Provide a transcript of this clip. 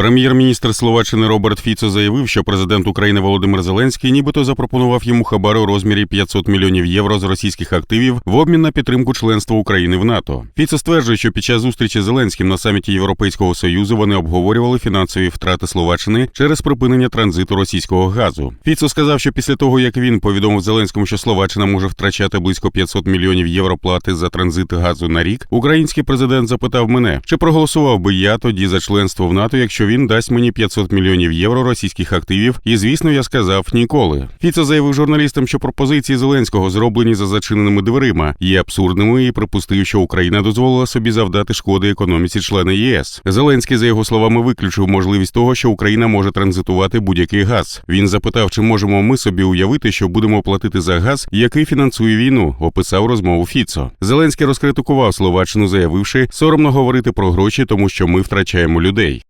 Прем'єр-міністр Словаччини Роберт Фіцо заявив, що президент України Володимир Зеленський нібито запропонував йому хабар у розмірі 500 мільйонів євро з російських активів в обмін на підтримку членства України в НАТО. Фіцо стверджує, що під час зустрічі Зеленським на саміті Європейського союзу вони обговорювали фінансові втрати Словаччини через припинення транзиту російського газу. Фіцо сказав, що після того як він повідомив Зеленському, що Словаччина може втрачати близько 500 мільйонів євро плати за транзит газу на рік, український президент запитав мене, чи проголосував би я тоді за членство в НАТО, якщо він дасть мені 500 мільйонів євро російських активів. І звісно, я сказав ніколи. Фіцо заявив журналістам, що пропозиції Зеленського зроблені за зачиненими дверима, є абсурдними і припустив, що Україна дозволила собі завдати шкоди економіці члена ЄС. Зеленський, за його словами, виключив можливість того, що Україна може транзитувати будь-який газ. Він запитав, чи можемо ми собі уявити, що будемо платити за газ, який фінансує війну. Описав розмову Фіцо. Зеленський розкритикував Словаччину, заявивши, соромно говорити про гроші, тому що ми втрачаємо людей.